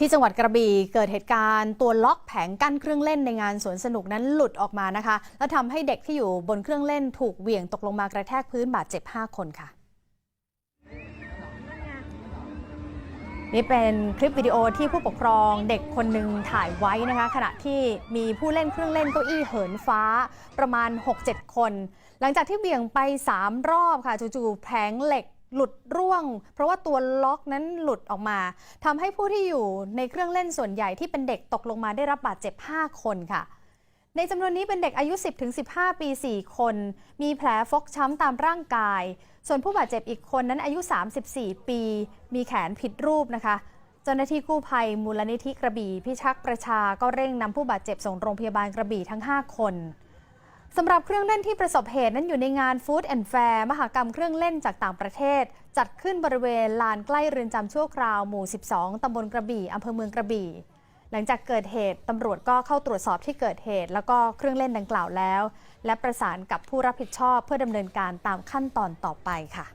ที่จังหวัดกระบี่เกิดเหตุการณ์ตัวล็อกแผงกั้นเครื่องเล่นในงานสวนสนุกนั้นหลุดออกมานะคะ และทำให้เด็กที่อยู่บนเครื่องเล่นถูกเหวี่ยงตกลงมากระแทกพื้นบาดเจ็บ 5 คนค่ะ นี่เป็นคลิปวิดีโอที่ผู้ปกครองเด็กคนหนึ่งถ่ายไว้นะคะ ขณะที่มีผู้เล่นเครื่องเล่นเก้าอี้เหินฟ้าประมาณ 6-7 คน หลังจากที่เบี่ยงไป 3 รอบค่ะจู่ๆแผงเหล็ก หลุดร่วง เพราะว่าตัวล็อกนั้นหลุดออกมาทำให้ผู้ที่อยู่ในเครื่องเล่นส่วนใหญ่ที่เป็นเด็กตกลงมาได้รับบาดเจ็บ 5 คนค่ะ ในจำนวนนี้เป็นเด็กอายุ 10-15 ปี 4 คน มีแผลฟกช้ำตามร่างกาย ส่วนผู้บาดเจ็บอีกคนนั้นอายุ 34 ปี มีแขนผิดรูปนะคะเจ้าหน้าที่กู้ภัยมูลนิธิกระบี่พิชักประชาก็เร่งนำผู้บาดเจ็บส่งโรงพยาบาลกระบี่ทั้ง 5 คน สำหรับเครื่องเล่นที่ประสบเหตุนั้นอยู่ในงาน Food and Fair มหกรรมเครื่องเล่นจากต่างประเทศ จัดขึ้นบริเวณลานใกล้เรือนจำชั่วคราวหมู่ 12 ตำบลกระบี่อำเภอเมืองกระบี่ หลังจากเกิดเหตุตำรวจก็เข้าตรวจสอบที่เกิดเหตุ แล้วก็เครื่องเล่นดังกล่าวแล้ว และประสานกับผู้รับผิดชอบเพื่อดำเนินการตามขั้นตอนต่อไปค่ะ